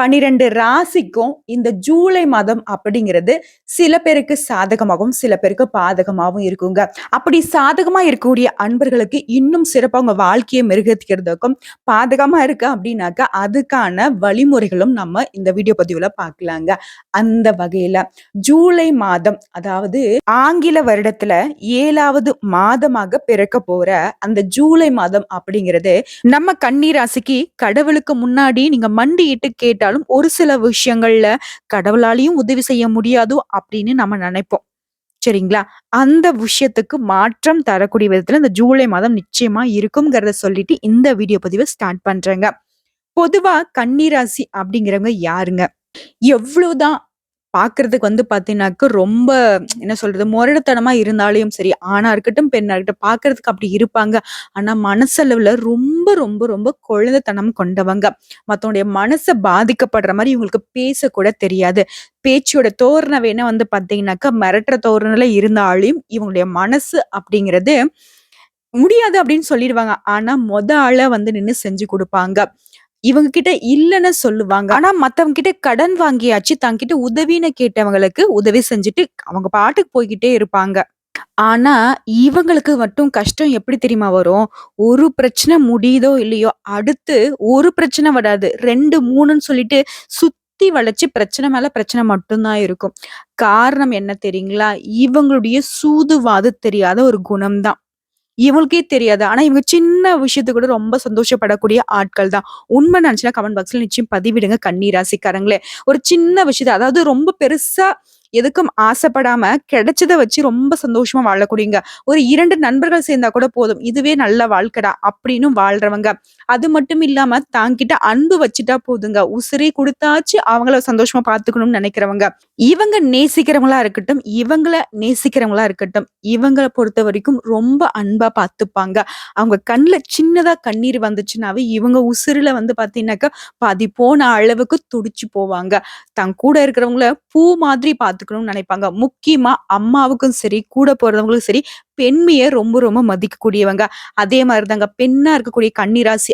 பனிரெண்டு ராசிக்கும் இந்த ஜூலை மாதம் அப்படிங்கிறது சில பேருக்கு சாதகமாகவும் சில பேருக்கு பாதகமாகவும் இருக்குங்க. அப்படி சாதகமா இருக்கக்கூடிய அன்பர்களுக்கு இன்னும் சிறப்பாக உங்க வாழ்க்கையை மெருகத்திக்கிறதுக்கும் பாதகமா இருக்கு அப்படின்னாக்கா அதுக்கான வழிமுறைகளும் நம்ம இந்த வீடியோ பதிவுல பார்க்கலாங்க. அந்த வகையில ஜூலை மாதம் அதாவது ஆங்கில வருடத்துல ஏழாவது மாதமாக பிறக்க போற அந்த ஜூலை மாதம் அப்படிங்கிறது நம்ம கண்ணீராசிக்கு ராசிக்கு கடவுளுக்கு முன்னாடி நீங்க மண்டியிட்டு கேட்டால் இருந்தாலும் ஒரு சில விஷயங்கள்ல கடவுளாலையும் உதவி செய்ய முடியாது அப்படின்னு நம்ம நினைப்போம். சரிங்களா? அந்த விஷயத்துக்கு மாற்றம் தரக்கூடிய விதத்துல இந்த ஜூலை மாதம் நிச்சயமா இருக்குங்கிறத சொல்லிட்டு இந்த வீடியோ பதிவை ஸ்டார்ட் பண்றேங்க. பொதுவா கன்னிராசி அப்படிங்கிறவங்க யாருங்க? எவ்வளவுதான் பாக்குறதுக்கு வந்து பாத்தீங்கன்னாக்க ரொம்ப என்ன சொல்றது முரடுத்தனமா இருந்தாலும் சரி ஆணா இருக்கட்டும் பெண்ணா இருக்கட்டும் பாக்குறதுக்கு அப்படி இருப்பாங்க. ஆனா மனசளவுல ரொம்ப ரொம்ப ரொம்ப குழந்தைத்தனம் கொண்டவங்க. மத்தவனுடைய மனசை பாதிக்கப்படுற மாதிரி இவங்களுக்கு பேசக்கூட தெரியாது. பேச்சோட தோரணை வேணா வந்து பாத்தீங்கன்னாக்கா மிரட்டுற தோரணையில இருந்தாலும் இவங்களுடைய மனசு அப்படிங்கிறது முடியாது அப்படின்னு சொல்லிடுவாங்க. ஆனா மொத ஆளை வந்து நின்று செஞ்சு கொடுப்பாங்க. இவங்க கிட்ட இல்லைன்னு சொல்லுவாங்க. ஆனா மத்தவங்க கிட்ட கடன் வாங்கியாச்சு. தங்கிட்ட உதவின்னு கேட்டவங்களுக்கு உதவி செஞ்சுட்டு அவங்க பாட்டுக்கு போய்கிட்டே இருப்பாங்க. ஆனா இவங்களுக்கு மட்டும் கஷ்டம் எப்படி தெரியுமா வரும்? ஒரு பிரச்சனை முடியுதோ இல்லையோ அடுத்து ஒரு பிரச்சனை வராது. ரெண்டு மூணுன்னு சொல்லிட்டு சுத்தி வளைச்சு பிரச்சனை மேல பிரச்சனை மட்டும்தான் இருக்கும். காரணம் என்ன தெரியுங்களா? இவங்களுடைய சூதுவாது தெரியாத ஒரு குணம்தான். இவங்களுக்கே தெரியாது. ஆனா இவங்க சின்ன விஷயத்துக்கு கூட ரொம்ப சந்தோஷப்படக்கூடிய ஆட்கள் தான் உண்மை நினைச்சுன்னா கமெண்ட் பாக்ஸ்ல நிச்சயம் பதிவிடுங்க கண்ணீராசிக்காரங்களே ஒரு சின்ன விஷயத்த அதாவது ரொம்ப பெருசா எதுக்கும் ஆசைப்படாம கிடைச்சதை வச்சு ரொம்ப சந்தோஷமா வாழக்கூடியங்க ஒரு இரண்டு நண்பர்கள் சேர்ந்தா கூட போதும். இதுவே நல்ல வாழ்க்கடா அப்படின்னு வாழ்றவங்க. அது மட்டும் இல்லாம தாங்கிட்ட அன்பு வச்சுட்டா போதுங்க. உசிரி கொடுத்தாச்சு அவங்கள சந்தோஷமா பாத்துக்கணும்னு நினைக்கிறவங்க. இவங்க நேசிக்கிறவங்களா இருக்கட்டும் இவங்கள நேசிக்கிறவங்களா இருக்கட்டும் இவங்களை பொறுத்த வரைக்கும் ரொம்ப அன்பா பார்த்துப்பாங்க. அவங்க கண்ணுல சின்னதா கண்ணீர் வந்துச்சுனாவே இவங்க உசுருல வந்து பாத்தீங்கன்னாக்கா பாதி போன அளவுக்கு துடிச்சு போவாங்க. தன் கூட இருக்கிறவங்கள பூ மாதிரி பார்த்து பார்த்துக்கணும்னு நினைப்பாங்க. முக்கியமா அம்மாவுக்கும் சரி, கூட போறவங்களுக்கும் சரி, பெண்மையை ரொம்ப ரொம்ப மதிக்கக்கூடியவங்க. அதே மாதிரி தாங்க பெண்ணா இருக்கக்கூடிய கன்னிராசி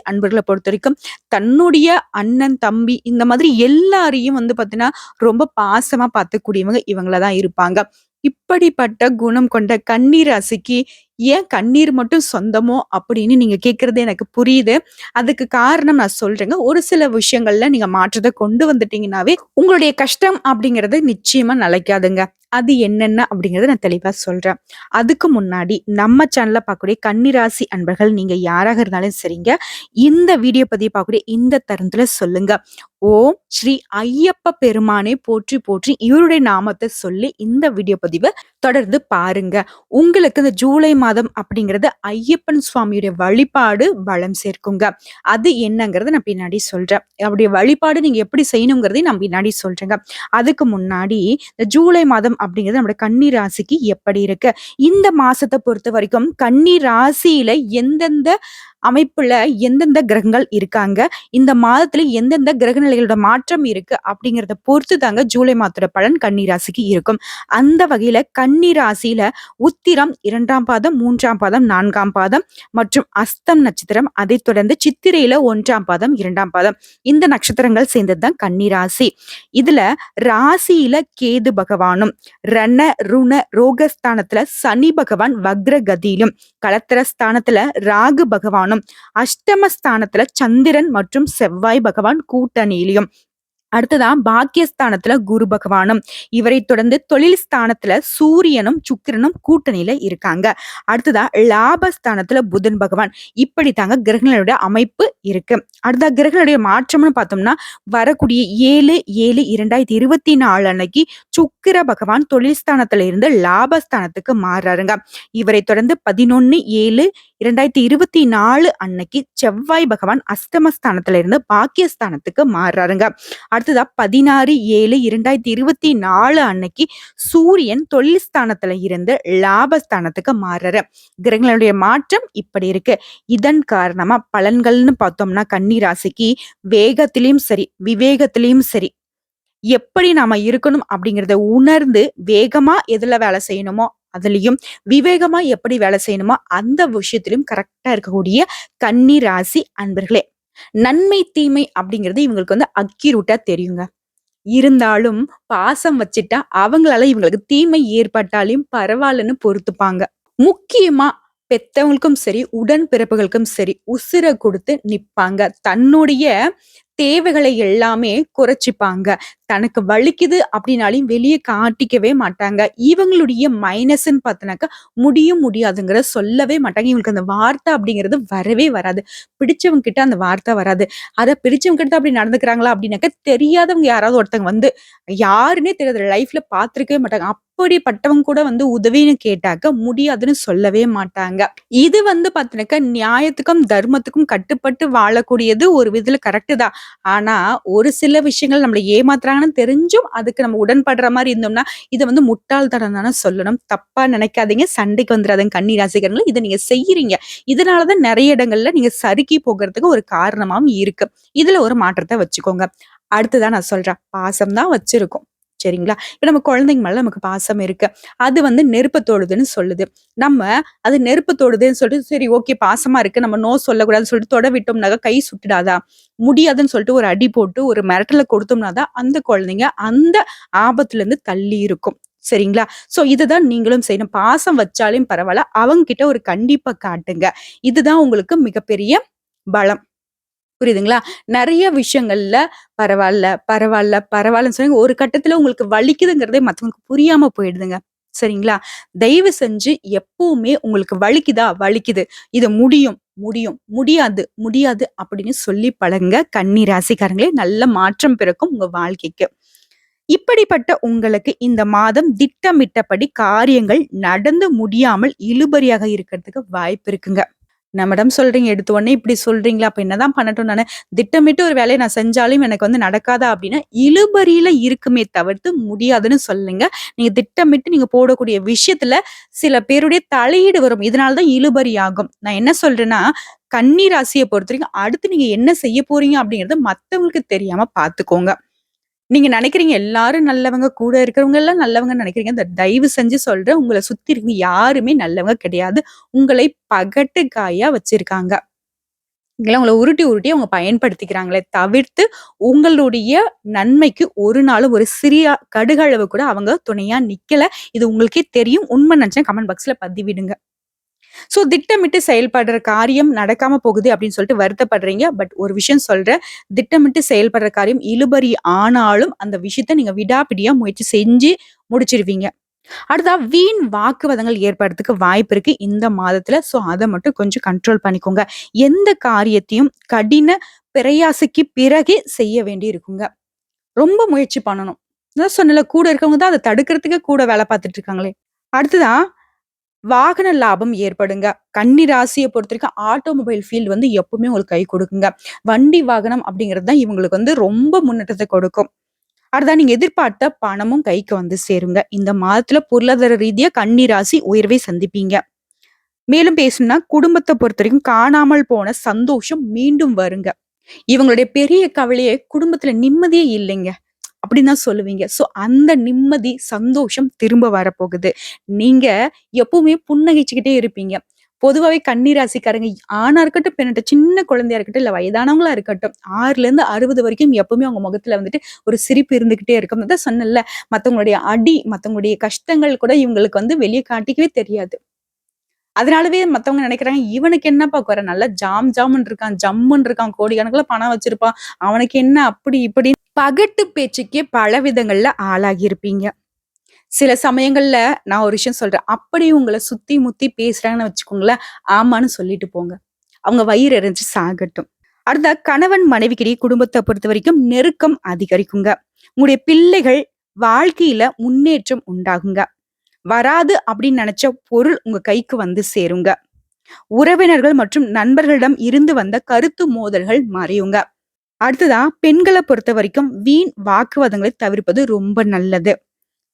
பொறுத்த வரைக்கும் தன்னுடைய அண்ணன், தம்பி இந்த மாதிரி எல்லாரையும் வந்து பார்த்தீங்கன்னா, ரொம்ப பாசமா பார்த்துக்கூடியவங்க இவங்களதான் இருப்பாங்க. இப்படிப்பட்ட குணம் கொண்ட கன்னிராசிக்கு ஏன் கண்ணீர் மட்டும் சொந்தமோ அப்படின்னு நீங்க கேட்கறது எனக்கு புரியுது. அதுக்கு காரணம் நான் சொல்றேங்க. ஒரு சில விஷயங்கள்ல நீங்க மாற்றத்தை கொண்டு வந்துட்டீங்கன்னாவே, உங்களுடைய கஷ்டம் அப்படிங்கறது நிச்சயமா நிலைக்காதுங்க. அது என்னென்ன அப்படிங்கறத நான் தெளிவா சொல்றேன். அதுக்கு முன்னாடி நம்ம சேனல்ல பார்க்கக்கூடிய கன்னிராசி அன்பர்கள் நீங்க யாராக இருந்தாலும் சரிங்க, இந்த வீடியோ பதிவு பார்க்கக்கூடிய இந்த தருணத்துல சொல்லுங்க. ஓம் ஸ்ரீ ஐயப்ப பெருமானே போற்றி போற்றி இவருடைய நாமத்தை சொல்லி இந்த வீடியோ பதிவை தொடர்ந்து பாருங்க. உங்களுக்கு இந்த ஜூலை மாதம் அப்படிங்கிறது ஐயப்பன் சுவாமியுடைய வழிபாடு பலம் சேர்க்குங்க. அது என்னங்கிறது நான் பின்னாடி சொல்றேன். அவருடைய வழிபாடு நீங்க எப்படி செய்யணுங்கிறதையும் நான் பின்னாடி சொல்றேங்க. அதுக்கு முன்னாடி இந்த ஜூலை மாதம் அப்படிங்கிறது நம்மளுடைய கன்னி ராசிக்கு எப்படி இருக்கு? இந்த மாசத்தை பொறுத்த வரைக்கும் கன்னி ராசியில எந்தெந்த அமைப்புல எந்தெந்த கிரகங்கள் இருக்காங்க? இந்த மாதத்துல எந்தெந்த கிரக நிலைகளோட மாற்றம் இருக்கு? அப்படிங்கிறத பொறுத்து தாங்க ஜூலை மாதத்தோட பலன் கன்னிராசிக்கு இருக்கும். அந்த வகையில கன்னிராசியில உத்திரம் இரண்டாம் பாதம், மூன்றாம் பாதம், நான்காம் பாதம் மற்றும் அஸ்தம் நட்சத்திரம். அதைத் தொடர்ந்து சித்திரையில ஒன்றாம் பாதம், இரண்டாம் பாதம். இந்த நட்சத்திரங்கள் சேர்ந்தது தான் கன்னிராசி இதுல ராசியில கேது பகவானும், ரண, ருண, ரோகஸ்தானத்துல சனி பகவான் வக்ர கதியிலும், ராகு பகவான் ராகு அஷ்டமஸ்தானத்துல சந்திரன் மற்றும் செவ்வாய் பகவான் கூட்டணியிலும். அடுத்ததா பாக்கியஸ்தானத்துல குரு பகவானும். இவரை தொடர்ந்து தொழில் ஸ்தானத்துல சூரியனும் சுக்கிரனும் கூட்டணியில இருக்காங்க. அடுத்ததா லாபஸ்தானத்துல புதன் பகவான். இப்படி தாங்க கிரகங்களுடைய அமைப்பு இருக்கு. அடுத்த கிரகங்களுடைய மாற்றம்னு பார்த்தோம்னா வரக்கூடிய ஏழு ஏழு இரண்டாயிரத்தி இருபத்தி நாலு அன்னைக்கு சுக்கிர பகவான் தொழில் ஸ்தானத்துல இருந்து லாபஸ்தானத்துக்கு மாறுறாருங்க. இவரை தொடர்ந்து பதினொன்னு ஏழு இரண்டாயிரத்தி இருபத்தி நாலு அன்னைக்கு செவ்வாய் பகவான் அஸ்தமஸ்தானத்துல இருந்து பாக்கியஸ்தானத்துக்கு மாறுறாருங்க. அடுத்ததா பதினாறு ஏழு இரண்டாயிரத்தி இருபத்தி நாலு அன்னைக்கு சூரியன் தொழில் ஸ்தானத்துல இருந்து லாபஸ்தானத்துக்கு மாறுறாரு. கிரகங்களுடைய மாற்றம் இப்படி இருக்கு. இதன் காரணமா பலன்கள்னு பார்த்தோம்னா கன்னிராசிக்கு வேகத்திலையும் சரி விவேகத்திலையும் சரி. எப்படி நாம இருக்கணும் அப்படிங்கறத உணர்ந்து வேகமா எதுல வேலை செய்யணுமோ அதுலயும் விவேகமா எப்படி வேலை செய்யணுமோ அந்த விஷயத்திலும் கரெக்டா இருக்கக்கூடிய கன்னி ராசி அன்பர்களே. நன்மை தீமை அப்படிங்கிறது இவங்களுக்கு வந்து அக்யூரேட்டா தெரியுங்க. இருந்தாலும் பாசம் வச்சுட்டா அவங்களால இவங்களுக்கு தீமை ஏற்பட்டாலையும் பரவாயில்லன்னு பொறுத்துப்பாங்க. முக்கியமா பெத்தவங்களுக்கும் சரி உடன் பிறப்புகளுக்கும் சரி உசிர கொடுத்து நிப்பாங்க. தன்னுடைய தேவைகளை எல்லாமே குறைச்சிப்பாங்க. தனக்கு வலிக்குது அப்படின்னாலையும் வெளியே காட்டிக்கவே மாட்டாங்க. இவங்களுடைய மைனஸ்ன்னு பார்த்தினாக்கா முடியும் முடியாதுங்கிற சொல்லவே மாட்டாங்க. இவங்களுக்கு அந்த வார்த்தை அப்படிங்கிறது வரவே வராது. பிடிச்சவங்க கிட்ட அந்த வார்த்தை வராது. அதை பிடிச்சவங்க கிட்ட அப்படி நடந்துக்கிறாங்களா அப்படின்னாக்கா தெரியாதவங்க யாராவது ஒருத்தவங்க வந்து யாருன்னே தெரியாது. லைஃப்ல பார்த்துருக்கவே மாட்டாங்க. அப்படிப்பட்டவங்க கூட வந்து உதவின்னு கேட்டாக்க முடியாதுன்னு சொல்லவே மாட்டாங்க. இது வந்து பார்த்தினாக்கா நியாயத்துக்கும் தர்மத்துக்கும் கட்டுப்பட்டு வாழக்கூடியது ஒரு விதத்துல கரெக்டு தான். ஆனா ஒரு சில விஷயங்கள் நம்மளை பண்றாங்கன்னு தெரிஞ்சும் அதுக்கு நம்ம உடன்படுற மாதிரி இருந்தோம்னா இதை வந்து முட்டாள்தனம் தானே சொல்லணும். தப்பா நினைக்காதீங்க. சண்டைக்கு வந்துடாதீங்க. கண்ணீர் ராசிகர்கள் இதை நீங்க செய்யறீங்க. இதனாலதான் நிறைய இடங்கள்ல நீங்க சறுக்கி போகிறதுக்கு ஒரு காரணமாவும் இருக்கு. இதுல ஒரு மாற்றத்தை வச்சுக்கோங்க. அடுத்துதான் நான் சொல்றேன். பாசம் தான் வச்சிருக்கோம். சரிங்களா? இப்போ நம்ம குழந்தைங்க மேலே நமக்கு பாசம் இருக்கு. அது வந்து நெருப்பு தொடுதுன்னு சொல்லுது. நம்ம அது நெருப்பு தொடுதுன்னு சொல்லிட்டு சரி ஓகே பாசமா இருக்கு. நம்ம நோ சொல்லக்கூடாதுன்னு சொல்லிட்டு தொட விட்டோம்னாக்கா கை சுட்டுடாதா முடியாதுன்னு சொல்லிட்டு ஒரு அடி போட்டு ஒரு மிரட்டலை கொடுத்தோம்னா தான் அந்த குழந்தைங்க அந்த ஆபத்துல இருந்து தள்ளி இருக்கும். சரிங்களா? ஸோ இதுதான் நீங்களும் செய்யணும். பாசம் வச்சாலையும் பரவாயில்ல. அவங்க கிட்ட ஒரு கண்டிப்பா காட்டுங்க. இதுதான் உங்களுக்கு மிகப்பெரிய பலம். புரியுதுங்களா? நிறைய விஷயங்கள்ல பரவாயில்ல பரவாயில்ல பரவாயில்லன்னு சொல்லி ஒரு கட்டத்துல உங்களுக்கு வலிக்குதுங்கிறதே மத்தவங்களுக்கு புரியாம போயிடுதுங்க. சரிங்களா? தயவு செஞ்சு எப்பவுமே உங்களுக்கு வலிக்குதா? வலிக்குது. இது முடியும் முடியும். முடியாது முடியாது அப்படின்னு சொல்லி பழங்க கன்னி ராசிக்காரங்களே நல்ல மாற்றம் பிறக்கும் உங்க வாழ்க்கைக்கு. இப்படிப்பட்ட உங்களுக்கு இந்த மாதம் திட்டமிட்டபடி காரியங்கள் நடந்து முடியாமல் இழுபறியாக இருக்கிறதுக்கு வாய்ப்பு இருக்குங்க. நம்மிடம் சொல்றீங்க எடுத்த உடனே இப்படி சொல்றீங்களா? அப்ப என்னதான் பண்ணட்டும் நான். திட்டமிட்டு ஒரு வேலையை நான் செஞ்சாலும் எனக்கு வந்து நடக்காதா அப்படின்னா இழுபறியில இருக்குமே தவிர்த்து முடியாதுன்னு சொல்லுங்க. நீங்க திட்டமிட்டு நீங்க போடக்கூடிய விஷயத்துல சில பேருடைய தலையீடு வரும். இதனாலதான் இழுபறி ஆகும். நான் என்ன சொல்றேன்னா கன்னி ராசியை பொறுத்த வரைக்கும் அடுத்து நீங்க என்ன செய்ய போறீங்க அப்படிங்கறத மத்தவங்களுக்கு தெரியாம பாத்துக்கோங்க. நீங்க நினைக்கிறீங்க எல்லாரும் நல்லவங்க, கூட இருக்கிறவங்க எல்லாம் நல்லவங்கன்னு நினைக்கிறீங்க. இந்த தயவு செஞ்சு சொல்றேன், உங்கள சுத்தி இருக்க யாருமே நல்லவங்க கிடையாது. உங்களை பகட்டு காயா வச்சிருக்காங்க. இல்ல உங்கள உருட்டி, உருட்டி அவங்க பயன்படுத்திக்கிறாங்களே தவிர்த்து, உங்களுடைய நன்மைக்கு ஒரு நாளும் ஒரு சிறிய கடுகளவு கூட அவங்க துணையா நிக்கல. இது உங்களுக்கே தெரியும். உண்மை நினைச்சா கமெண்ட் பாக்ஸ்ல பதிவிடுங்க. ஸோ திட்டமிட்டு செயல்படுற காரியம் நடக்காம போகுது அப்படின்னு சொல்லிட்டு வருத்தப்படுறீங்க. பட் ஒரு விஷயம் சொல்றேன். திட்டமிட்டு செயல்படுற காரியம் இழுபறி ஆனாலும், அந்த விஷயத்த நீங்க விடாப்பிடியா முயற்சி செஞ்சு முடிச்சிருவீங்க. அடுத்தா வீண் வாக்குவாதங்கள் ஏற்படுறதுக்கு வாய்ப்பு இருக்கு இந்த மாதத்துல. ஸோ அதை மட்டும் கொஞ்சம் கண்ட்ரோல் பண்ணிக்கோங்க. எந்த காரியத்தையும் கடின பிரயாசிக்கு பிறகே செய்ய வேண்டி இருக்குங்க. ரொம்ப முயற்சி பண்ணணும். சொன்னல சொன்னேன்ல கூட இருக்கவங்க தான் அதை தடுக்கிறதுக்கு கூட வேலை பார்த்துட்டு இருக்காங்களே. அடுத்ததா வாகன லாபம் ஏற்படுங்க. கன்னி ராசிய பொறுத்தவரைக்கும் ஆட்டோமொபைல் ஃபீல்ட் வந்து எப்பவுமே உங்களுக்கு கை கொடுக்குங்க. வண்டி வாகனம் அப்படிங்கிறது தான் இவங்களுக்கு வந்து ரொம்ப முன்னேற்றத்தை கொடுக்கும். அடுத்தா நீங்க எதிர்பார்த்த பணமும் கைக்கு வந்து சேருங்க. இந்த மாதத்துல பொருளாதார ரீதியா கன்னி ராசி உயர்வை சந்திப்பீங்க. மேலும் பேசணும்னா பொறுத்த பொறுத்தவரைக்கும் காணாமல் போன சந்தோஷம் மீண்டும் வருங்க. இவங்களுடைய பெரிய கவலையே குடும்பத்துல நிம்மதியே இல்லைங்க. அப்படின்னு தான் சொல்லுவீங்க. ஸோ அந்த நிம்மதி, சந்தோஷம் திரும்ப வரப்போகுது. நீங்க எப்பவுமே புன்னகைச்சுக்கிட்டே இருப்பீங்க. பொதுவாவே கன்னிராசிக்காரங்க ஆணா இருக்கட்டும், பெண்ணா சின்ன குழந்தையா இருக்கட்டும், இல்ல வயதானவங்களா இருக்கட்டும், 6லேருந்து 60 வரைக்கும் எப்பவுமே அவங்க முகத்துல வந்துட்டு ஒரு சிரிப்பு இருந்துகிட்டே இருக்கும். தான் சொன்னேன்ல, மத்தவங்களுடைய அடி, மத்தவங்களுடைய கஷ்டங்கள் கூட இவங்களுக்கு வந்து வெளிய காட்டிக்கவே தெரியாது. அதனாலவே மத்தவங்க நினைக்கிறாங்க, "இவனுக்கு என்னப்பா குறை? நல்லா ஜாம் ஜாம்ன்னு இருக்கான், ஜம்முன்னு இருக்கான், கோடிக்கணக்கில் பணம் வச்சிருப்பான். அவனுக்கு என்ன?" அப்படி இப்படி பகட்டு பேச்சுக்கே பல விதங்கள்ல ஆளாகியிருப்பீங்க. சில சமயங்கள்ல நான் ஒரு விஷயம் சொல்றேன். அப்படி உங்களை சுத்தி முத்தி பேசுறாங்கன்னு வச்சுக்கோங்களேன், ஆமான்னு சொல்லிட்டு போங்க. அவங்க வயிறு எரிஞ்சு சாகட்டும். அடுத்த கணவன் மனைவிக்கிடையே பொறுத்த வரைக்கும் நெருக்கம் அதிகரிக்குங்க. உங்களுடைய பிள்ளைகள் வாழ்க்கையில முன்னேற்றம் உண்டாகுங்க. வராது அப்படின்னு நினைச்ச பொருள் உங்க கைக்கு வந்து சேருங்க. உறவினர்கள் மற்றும் நண்பர்களிடம் இருந்து வந்த கருத்து மோதல்கள் மறையுங்க. அடுத்ததா பொறுத்த வரைக்கும் வீண் வாக்குவாதங்களை தவிர்ப்பது ரொம்ப நல்லது.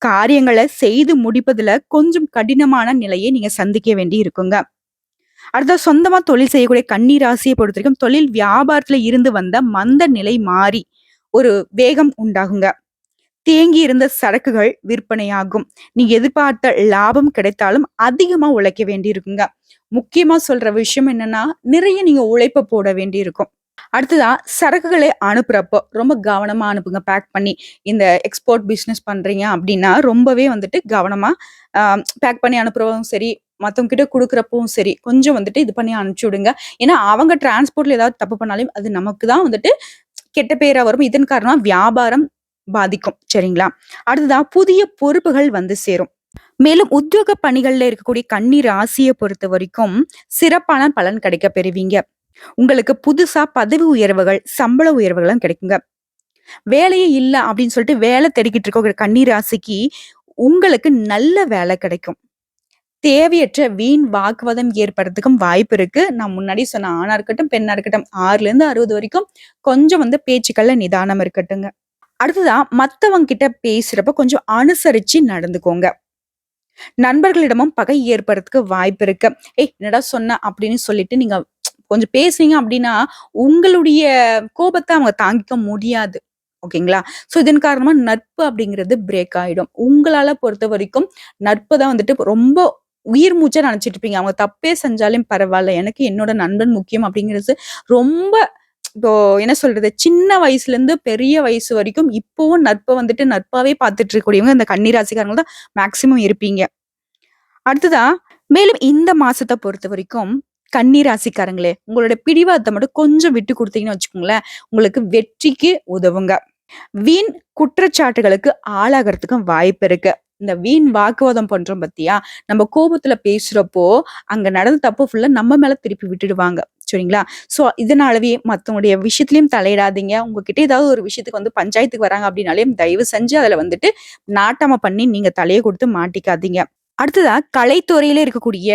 காரியங்களை செய்து முடிப்பதுல கொஞ்சம் கடினமான நிலையை நீங்க சந்திக்க வேண்டி இருக்குங்க. அடுத்த சொந்தமா தொழில் செய்யக்கூடிய கன்னி பொறுத்த வரைக்கும் தொழில் வியாபாரத்துல இருந்து வந்த மந்த நிலை மாறி, ஒரு வேகம் உண்டாகுங்க. தேங்கி இருந்த சரக்குகள் விற்பனையாகும். நீ எதிர்பார்த்த லாபம் கிடைத்தாலும் அதிகமா உழைக்க வேண்டி இருக்குங்க. முக்கியமா சொல்ற விஷயம் என்னன்னா, நிறைய நீங்க உழைப்ப போட வேண்டி இருக்கும். அடுத்ததா சரக்குகளை அனுப்புறப்போ ரொம்ப கவனமா அனுப்புங்க பேக் பண்ணி. இந்த எக்ஸ்போர்ட் பிசினஸ் பண்றீங்க அப்படின்னா, ரொம்பவே வந்துட்டு கவனமா பேக் பண்ணி அனுப்புறவும் சரி, மற்றவங்க கிட்ட குடுக்குறப்பவும் சரி, கொஞ்சம் வந்துட்டு இது பண்ணி அனுப்பிச்சு விடுங்க. ஏன்னா அவங்க டிரான்ஸ்போர்ட்ல ஏதாவது தப்பு பண்ணாலும் அது நமக்கு தான் வந்துட்டு கெட்ட பேரா வரும். இதன் காரணம் வியாபாரம் பாதிக்கும். சரிங்களா? அடுத்ததா புதிய பொறுப்புகள் வந்து சேரும். மேலும் உத்தியோக பணிகள்ல இருக்கக்கூடிய கன்னி பொறுத்த வரைக்கும் சிறப்பான பலன் கிடைக்க பெறுவீங்க. உங்களுக்கு புதுசா பதவி உயர்வுகள், சம்பள உயர்வுகளும் கிடைக்குங்க. வேலையே இல்லை அப்படின்னு சொல்லிட்டு வேலை தேடிக்கிட்டு இருக்க கன்னி ராசிக்கு உங்களுக்கு நல்ல வேலை கிடைக்கும். தேவையற்ற வீண் வாக்குவாதம் ஏற்படுறதுக்கும் வாய்ப்பு இருக்கு. நான் முன்னாடி சொன்ன ஆணா இருக்கட்டும், பெண்ணா இருக்கட்டும் 6லேருந்து 60 வரைக்கும் கொஞ்சம் வந்து பேச்சுக்கள்ல நிதானம் இருக்கட்டுங்க. அடுத்ததான் மற்றவங்க கிட்ட பேசுறப்ப கொஞ்சம் அனுசரிச்சு நடந்துக்கோங்க. நண்பர்களிடமும் பகை ஏற்படுறதுக்கு வாய்ப்பு இருக்கு. "ஏய் என்னடா சொன்ன?" அப்படின்னு சொல்லிட்டு நீங்க கொஞ்சம் பேசுனீங்க அப்படின்னா, உங்களுடைய கோபத்தை அவங்க தாங்கிக்க முடியாது. ஓகேங்களா? ஸோ இதன் காரணமா நட்பு அப்படிங்கிறது பிரேக் ஆயிடும். உங்களால பொறுத்தவரைக்கும் நட்பு தான் வந்துட்டு ரொம்ப உயிர் மூச்சா நினைச்சிட்டு இருப்பீங்க. அவங்க தப்பே செஞ்சாலும் பரவாயில்ல எனக்கு என்னோட நண்பன் முக்கியம் அப்படிங்கிறது ரொம்ப இப்போ என்ன சொல்றது? சின்ன வயசுலேருந்து பெரிய வயசு வரைக்கும் இப்பவும் நட்பை வந்துட்டு நட்பாவே பார்த்துட்டு இருக்கக்கூடியவங்க இந்த கன்னி ராசிக்காரங்க தான் மேக்ஸிமம் இருப்பீங்க. அடுத்ததா மேலும் இந்த மாசத்தை பொறுத்த வரைக்கும் ராசிக்காரங்களே, உங்களோட பிடிவாதத்தை மட்டும் கொஞ்சம் விட்டு கொடுத்தீங்கன்னு வச்சுக்கோங்களேன், உங்களுக்கு வெற்றிக்கு உதவுங்க. வீண் குற்றச்சாட்டுகளுக்கு ஆளாகிறதுக்கும் வாய்ப்பு இருக்கு. இந்த வீண் வாக்குவாதம் பண்றோம் பத்தியா நம்ம கோபத்துல பேசுறப்போ, அங்க நடந்த தப்பு ஃபுல்லா நம்ம மேல திருப்பி விட்டுடுவாங்க. சரிங்களா? ஸோ இதனாலவே மற்றவங்களுடைய விஷயத்துலையும் தலையிடாதீங்க. உங்ககிட்ட ஏதாவது ஒரு விஷயத்துக்கு வந்து பஞ்சாயத்துக்கு வராங்க அப்படின்னாலே, தயவு செஞ்சு அதில் வந்துட்டு நாட்டமா பண்ணி நீங்கள் தலையை கொடுத்து மாட்டிக்காதீங்க. அடுத்ததா கலைத்துறையில இருக்கக்கூடிய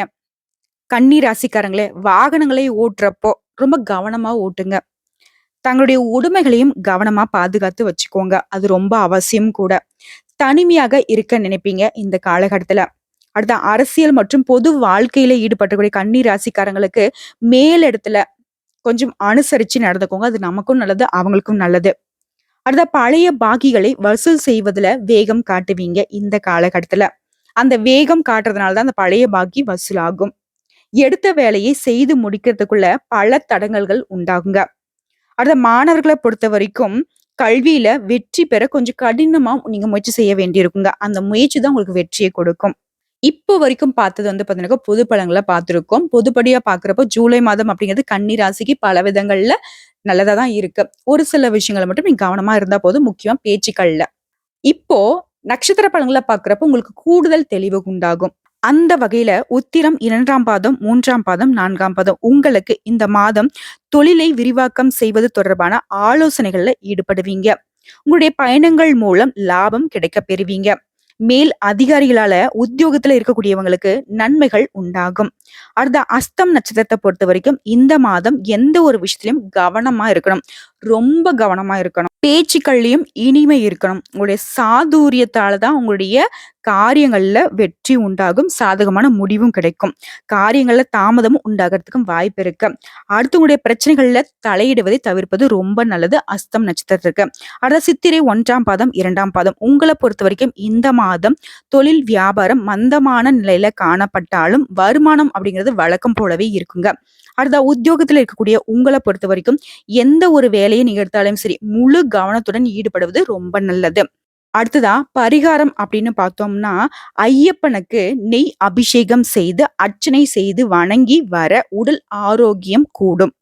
கன்னி ராசிக்காரங்களே, வாகனங்களை ஓட்டுறப்போ ரொம்ப கவனமா ஓட்டுங்க. தங்களுடைய உடைமைகளையும் கவனமா பாதுகாத்து வச்சுக்கோங்க. அது ரொம்ப அவசியம் கூட. தனிமையாக இருக்க நினைப்பீங்க இந்த காலகட்டத்துல. அடுத்து அரசியல் மற்றும் பொது வாழ்க்கையில ஈடுபட்டக்கூடிய கன்னி ராசிக்காரங்களுக்கு மேலிடத்துல கொஞ்சம் அனுசரிச்சு நடந்துக்கோங்க. அது நமக்கும் நல்லது, அவங்களுக்கும் நல்லது. அடுத்த பழைய பாக்கிகளை வசூல் செய்வதுல வேகம் காட்டுவீங்க இந்த காலகட்டத்துல. அந்த வேகம் காட்டுறதுனால தான் அந்த பழைய பாக்கி வசூலாகும். எடுத்த வேலையை செய்து முடிக்கிறதுக்குள்ள பல தடங்கல்கள் உண்டாகுங்க. அடுத்த மாணவர்களை பொறுத்த வரைக்கும் கல்வியில வெற்றி பெற கொஞ்சம் கடினமா நீங்க முயற்சி செய்ய வேண்டியிருக்குங்க. அந்த முயற்சி தான் உங்களுக்கு வெற்றியை கொடுக்கும். இப்போ வரைக்கும் பார்த்தது வந்து பார்த்தீங்கன்னா பொது பழங்களை பார்த்துருக்கோம். பொதுப்படியா பாக்குறப்போ ஜூலை மாதம் அப்படிங்கிறது கன்னி ராசிக்கு பல விதங்கள்ல நல்லதா தான் இருக்கு. ஒரு சில விஷயங்களை மட்டும் நீங்க கவனமா இருந்தா போதும். முக்கியம் பேச்சுக்கள்ல. இப்போ நட்சத்திர பழங்களை பார்க்குறப்போ உங்களுக்கு கூடுதல் தெளிவு உண்டாகும். அந்த வகையில உத்திரம் இரண்டாம் பாதம் மூன்றாம் பாதம் நான்காம் பாதம் உங்களுக்கு இந்த மாதம் தொழிலை விரிவாக்கம் செய்வது தொடர்பான ஆலோசனைகள்ல ஈடுபடுவீங்க. உங்களுடைய பயணங்கள் மூலம் லாபம் கிடைக்க பெறுவீங்க. மேல் அதிகாரிகளால உத்தியோகத்துல இருக்கக்கூடியவங்களுக்கு நன்மைகள் உண்டாகும். அடுத்த அஸ்தம் நட்சத்திரத்தை பொறுத்த வரைக்கும் இந்த மாதம் எந்த ஒரு விஷயத்திலையும் கவனமா இருக்கணும். ரொம்ப கவனமா இருக்கணும். பேச்சுக்கள்லயும் இனிமை இருக்கணும். உங்களுடைய சாதுரியத்தால தான் உங்களுடைய காரியங்கள்ல வெற்றி உண்டாகும் சாதகமான முடிவும் கிடைக்கும். காரியங்கள்ல தாமதமும் உண்டாகிறதுக்கும் வாய்ப்பு இருக்கு. அடுத்தவங்களுடைய பிரச்சனைகள்ல தலையிடுவதை தவிர்ப்பது ரொம்ப நல்லது. அஸ்தம் நட்சத்திரத்திற்கு. அடுத்த சித்திரை ஒன்றாம் பாதம் இரண்டாம் பாதம். உங்களை பொறுத்த வரைக்கும் இந்த மாதம் தொழில் வியாபாரம் மந்தமான நிலையில காணப்பட்டாலும் வருமானம் அப்படிங்கிறது வழக்கம் போலவே இருக்குங்க. அடுத்த உத்தியோகத்தில் இருக்கக்கூடிய உங்களை பொறுத்த வரைக்கும் எந்த ஒரு வேலையை நீங்க எடுத்தாலும் சரி முழு கவனத்துடன் ஈடுபடுவது ரொம்ப நல்லது. அடுத்ததா பரிகாரம் அப்படின்னு பார்த்தோம்னா ஐயப்பனுக்கு நெய் அபிஷேகம் செய்து அர்ச்சனை செய்து வணங்கி வர உடல் ஆரோக்கியம் கூடும்.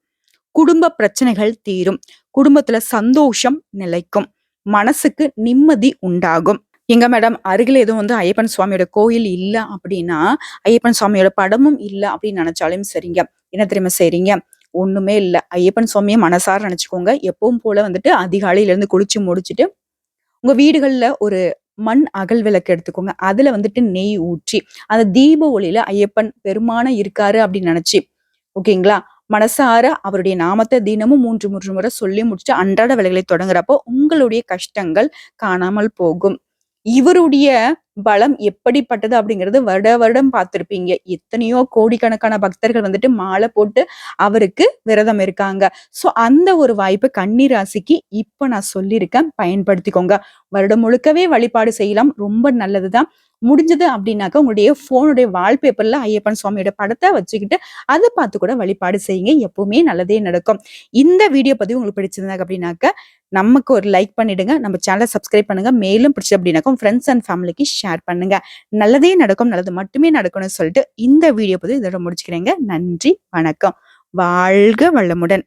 குடும்ப பிரச்சனைகள் தீரும். குடும்பத்துல சந்தோஷம் நிலைக்கும். மனசுக்கு நிம்மதி உண்டாகும். எங்க மேடம் அருகில் எதுவும் வந்து ஐயப்பன் சுவாமியோட கோயில் இல்லை அப்படின்னா ஐயப்பன் சுவாமியோட படமும் இல்லை அப்படின்னு நினைச்சாலும் சரிங்க. என்ன தெரியுமா செய்றீங்க? ஒண்ணுமே இல்லை. ஐயப்பன் சுவாமியை மனசார நினைச்சுக்கோங்க. எப்பவும் போல வந்துட்டு அதிகாலையில இருந்து குளிச்சு முடிச்சுட்டு உங்க வீடுகள்ல ஒரு மண் அகல் விளக்கு எடுத்துக்கோங்க. அதுல வந்துட்டு நெய் ஊற்றி அந்த தீப ஒளியில ஐயப்பன் பெருமான இருக்காரு அப்படின்னு நினைச்சு ஓகேங்களா? மனசார அவருடைய நாமத்தை தினமும் மூன்று மூன்று முறை சொல்லி முடிச்சுட்டு அன்றாட வேலைகளை தொடங்குறப்போ உங்களுடைய கஷ்டங்கள் காணாமல் போகும். இவருடைய பலம் எப்படிப்பட்டது அப்படிங்கிறது வருட வருடம் பார்த்திருப்பீங்க. எத்தனையோ கோடிக்கணக்கான பக்தர்கள் வந்துட்டு மாலை போட்டு அவருக்கு விரதம் இருக்காங்க. ஸோ அந்த ஒரு வாய்ப்பு கன்னி ராசிக்கு இப்போ நான் சொல்லியிருக்கேன். பயன்படுத்திக்கோங்க. வருடம் முழுக்கவே வழிபாடு செய்யலாம். ரொம்ப நல்லதுதான். முடிஞ்சது அப்படின்னாக்கா உங்களுடைய போனுடைய வால்பேப்பர்ல ஐயப்பன் சுவாமியோட படத்தை வச்சுக்கிட்டு அதை பார்த்து கூட வழிபாடு செய்யுங்க. எப்பவுமே நல்லதே நடக்கும். இந்த வீடியோ பதிவு உங்களுக்கு பிடிச்சிருந்தாங்க அப்படின்னாக்கா நமக்கு ஒரு லைக் பண்ணிடுங்க. நம்ம சேனலை சப்ஸ்கிரைப் பண்ணுங்க. மேலும் பிடிச்சது அப்படின்னாக்கா ஃப்ரெண்ட்ஸ் அண்ட் ஃபேமிலிக்கு ஷேர் பண்ணுங்க. நல்லதே நடக்கும் நல்லது மட்டுமே நடக்கும்னு சொல்லிட்டு இந்த வீடியோ பதிவு இதோட முடிச்சுக்கிறேங்க. நன்றி வணக்கம். வாழ்க வளமுடன்.